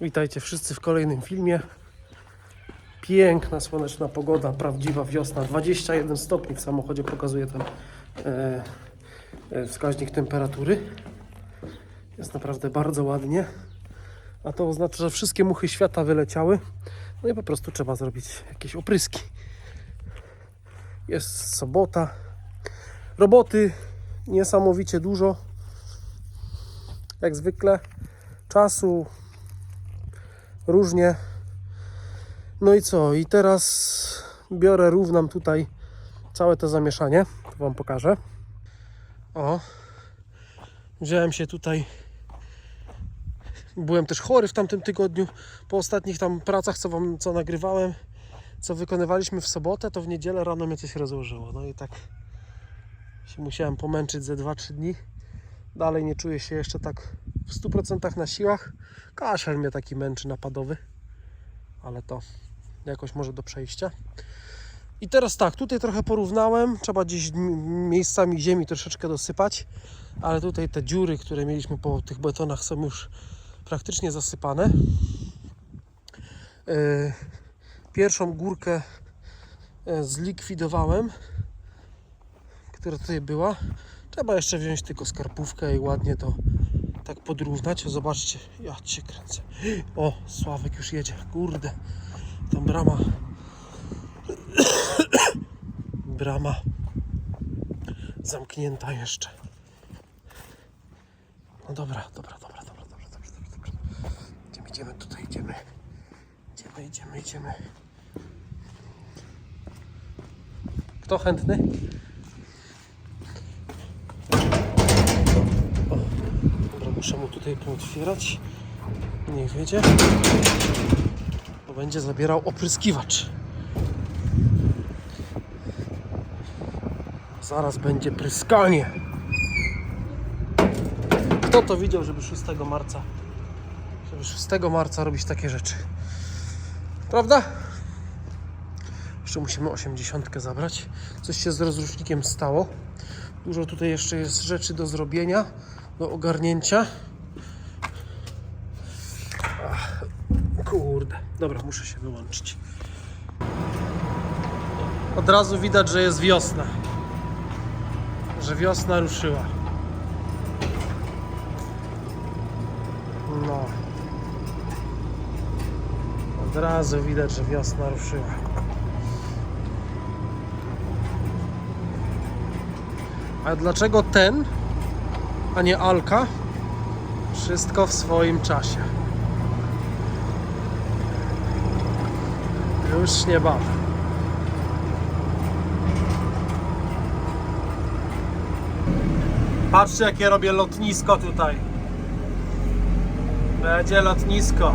Witajcie wszyscy w kolejnym filmie. Piękna, słoneczna pogoda, prawdziwa wiosna. 21 stopni w samochodzie pokazuje ten e, e, wskaźnik temperatury. Jest naprawdę bardzo ładnie. A to oznacza, że wszystkie muchy świata wyleciały. No i po prostu trzeba zrobić jakieś opryski. Jest sobota. Roboty niesamowicie dużo. Jak zwykle. Czasu różnie. No i co? I teraz biorę, równam tutaj całe to zamieszanie. Wam pokażę. O. Wziąłem się tutaj. Byłem też chory w tamtym tygodniu. Po ostatnich tam pracach, co Wam co nagrywałem, co wykonywaliśmy w sobotę, to w niedzielę rano mnie coś rozłożyło. No i tak się musiałem pomęczyć ze 2-3 dni. Dalej nie czuję się jeszcze tak w 100% na siłach. Kaszel mnie taki męczy napadowy, ale to jakoś może do przejścia. I teraz tak, tutaj trochę porównałem. Trzeba gdzieś miejscami ziemi troszeczkę dosypać, ale tutaj te dziury, które mieliśmy po tych betonach, są już praktycznie zasypane. Yy, Pierwszą górkę e, zlikwidowałem, która tutaj była. Trzeba jeszcze wziąć tylko skarpówkę i ładnie to tak podrównać. Zobaczcie, ja cię kręcę. O, Sławek już jedzie. Kurde, tam brama. brama zamknięta jeszcze. No dobra, dobra, dobra, dobra, dobra, dobra, dobra, dobra. Idziemy, idziemy tutaj, idziemy. Idziemy, idziemy, idziemy. Kto chętny? Muszę mu tutaj pootwierać. Niech wiedzie. Bo będzie zabierał opryskiwacz. Zaraz będzie pryskanie. Kto to widział, żeby 6 marca żeby 6 marca robić takie rzeczy? Prawda? Jeszcze musimy 80 zabrać. Coś się z rozrusznikiem stało. Dużo tutaj jeszcze jest rzeczy do zrobienia, do ogarnięcia. Ach, kurde. Dobra, muszę się wyłączyć. Od razu widać, że jest wiosna. Że wiosna ruszyła. No. Od razu widać, że wiosna ruszyła. A dlaczego ten, a nie Alka? Wszystko w swoim czasie. Już niebawem. Patrzcie, jakie robię lotnisko tutaj. Będzie lotnisko.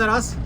Teraz?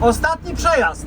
Ostatni przejazd.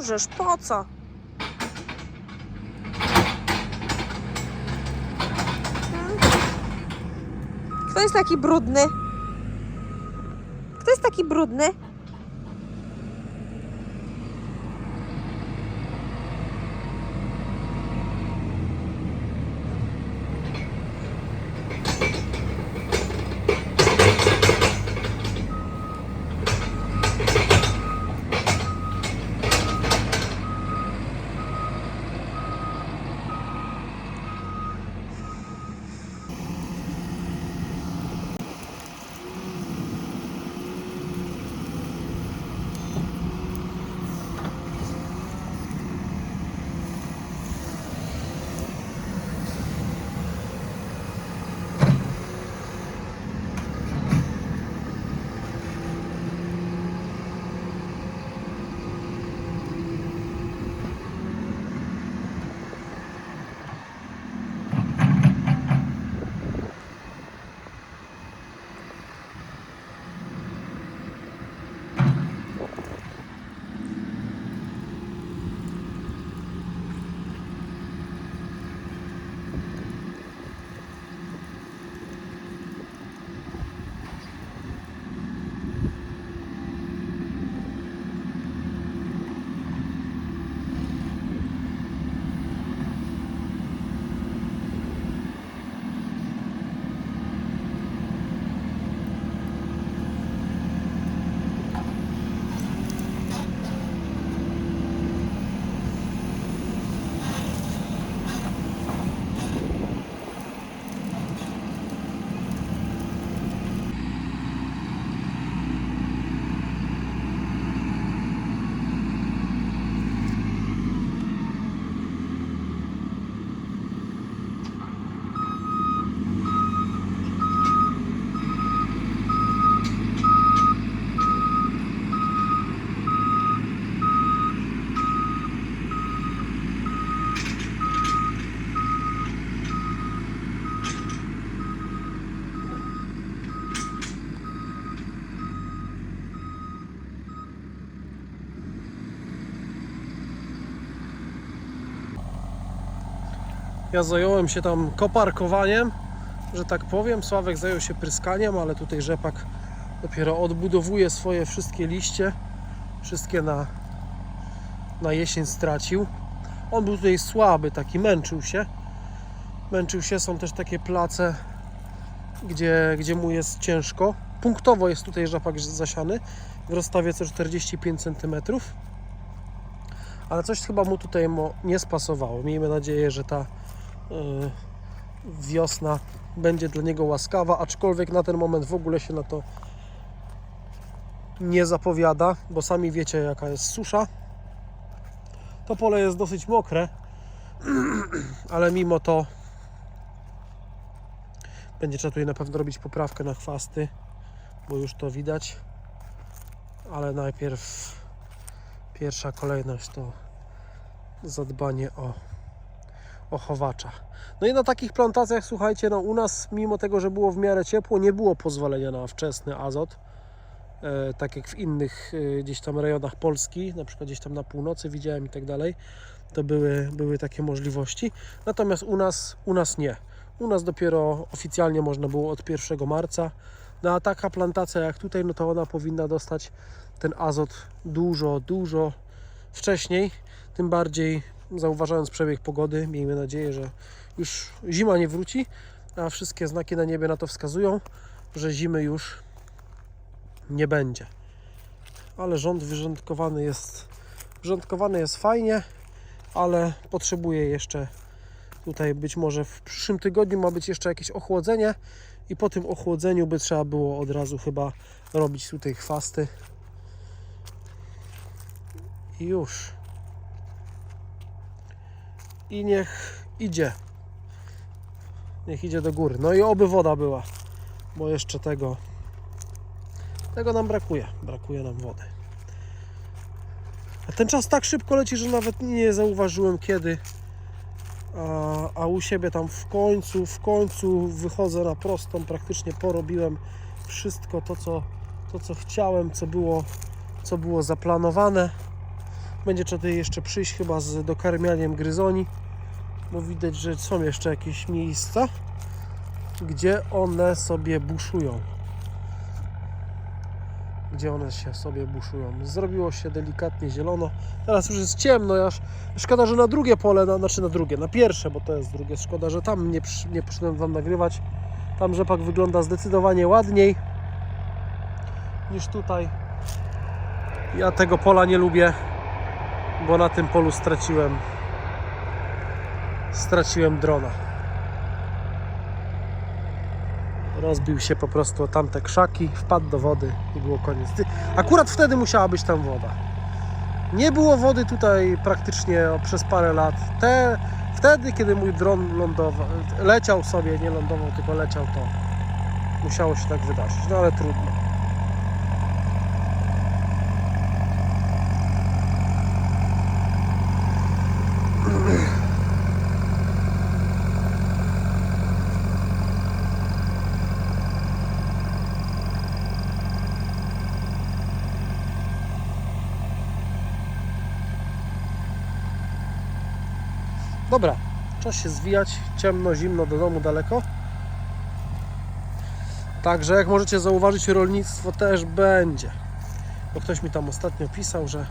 Krążysz? Po co? Hmm? Kto jest taki brudny? Kto jest taki brudny? Ja zająłem się tam koparkowaniem, że tak powiem. Sławek zajął się pryskaniem, ale tutaj rzepak dopiero odbudowuje swoje wszystkie liście. Wszystkie na, na jesień stracił. On był tutaj słaby, taki męczył się. Męczył się, są też takie place, gdzie, gdzie mu jest ciężko. Punktowo jest tutaj rzepak zasiany w rozstawie co 45 cm. Ale coś chyba mu tutaj nie spasowało. Miejmy nadzieję, że ta wiosna będzie dla niego łaskawa, aczkolwiek na ten moment w ogóle się na to nie zapowiada, bo sami wiecie jaka jest susza. To pole jest dosyć mokre, ale mimo to będzie trzeba tutaj na pewno robić poprawkę na chwasty, bo już to widać. Ale najpierw pierwsza kolejność to zadbanie o ochowacza. No i na takich plantacjach, słuchajcie, no u nas, mimo tego, że było w miarę ciepło, nie było pozwolenia na wczesny azot. E, tak jak w innych e, gdzieś tam rejonach Polski, na przykład gdzieś tam na północy widziałem i tak dalej, to były, były takie możliwości. Natomiast u nas, u nas nie. U nas dopiero oficjalnie można było od 1 marca. No a taka plantacja jak tutaj, no to ona powinna dostać ten azot dużo, dużo wcześniej. Tym bardziej zauważając przebieg pogody, miejmy nadzieję, że już zima nie wróci, a wszystkie znaki na niebie na to wskazują, że zimy już nie będzie. Ale rząd wyrządkowany jest, wyrządkowany jest fajnie, ale potrzebuje jeszcze tutaj być może w przyszłym tygodniu ma być jeszcze jakieś ochłodzenie i po tym ochłodzeniu by trzeba było od razu chyba robić tutaj chwasty. I już. I niech idzie. Niech idzie do góry. No i oby woda była, bo jeszcze tego tego nam brakuje. Brakuje nam wody. A ten czas tak szybko leci, że nawet nie zauważyłem kiedy. A, a u siebie tam w końcu, w końcu wychodzę na prostą, praktycznie porobiłem wszystko to, co, to, co chciałem, co było, co było zaplanowane. Będzie trzeba tutaj jeszcze przyjść chyba z dokarmianiem gryzoni, bo widać, że są jeszcze jakieś miejsca, gdzie one sobie buszują. Gdzie one się sobie buszują. Zrobiło się delikatnie zielono. Teraz już jest ciemno. Aż szkoda, że na drugie pole, na, znaczy na drugie, na pierwsze, bo to jest drugie. Szkoda, że tam nie, nie przyszedłem Wam nagrywać. Tam rzepak wygląda zdecydowanie ładniej niż tutaj. Ja tego pola nie lubię, bo na tym polu straciłem straciłem drona. Rozbił się po prostu o tamte krzaki, wpadł do wody i było koniec. Akurat wtedy musiała być tam woda. Nie było wody tutaj praktycznie przez parę lat. Te, wtedy, kiedy mój dron lądował, leciał sobie, nie lądował, tylko leciał, to musiało się tak wydarzyć. No ale trudno. Dobra, czas się zwijać. Ciemno, zimno, do domu daleko. Także jak możecie zauważyć, rolnictwo też będzie. Bo ktoś mi tam ostatnio pisał, że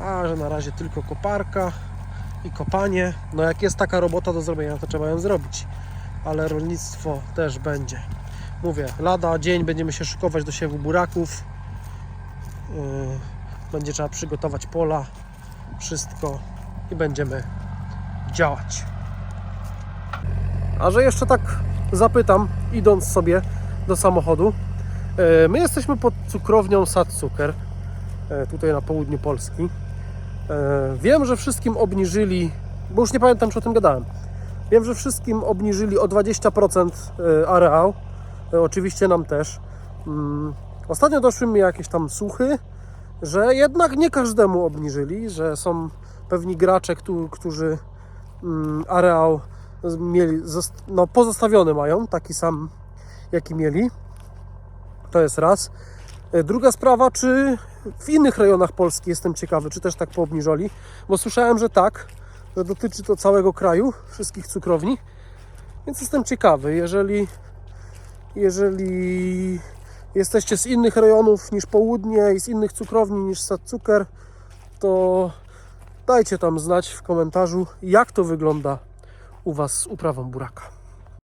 a, że na razie tylko koparka i kopanie. No jak jest taka robota do zrobienia, to trzeba ją zrobić. Ale rolnictwo też będzie. Mówię, lada dzień będziemy się szykować do siewu buraków. Yy, będzie trzeba przygotować pola, wszystko i będziemy działać. A że jeszcze tak zapytam, idąc sobie do samochodu, e, my jesteśmy pod cukrownią Sad Cuker, e, tutaj na południu Polski. E, Wiem, że wszystkim obniżyli, bo już nie pamiętam, czy o tym gadałem. Wiem, że wszystkim obniżyli o 20% e, areał. Oczywiście nam też. Mm, Ostatnio doszły mi jakieś tam słuchy, że jednak nie każdemu obniżyli, że są pewni gracze, któ- którzy areał z- mieli, no, pozostawiony mają, taki sam jaki mieli. To jest raz. E, Druga sprawa, czy w innych rejonach Polski jestem ciekawy, czy też tak poobniżali, bo słyszałem, że tak, że dotyczy to całego kraju, wszystkich cukrowni, więc jestem ciekawy, jeżeli jeżeli jesteście z innych rejonów niż południe i z innych cukrowni niż Sad Cuker, to dajcie tam znać w komentarzu, jak to wygląda u Was z uprawą buraka.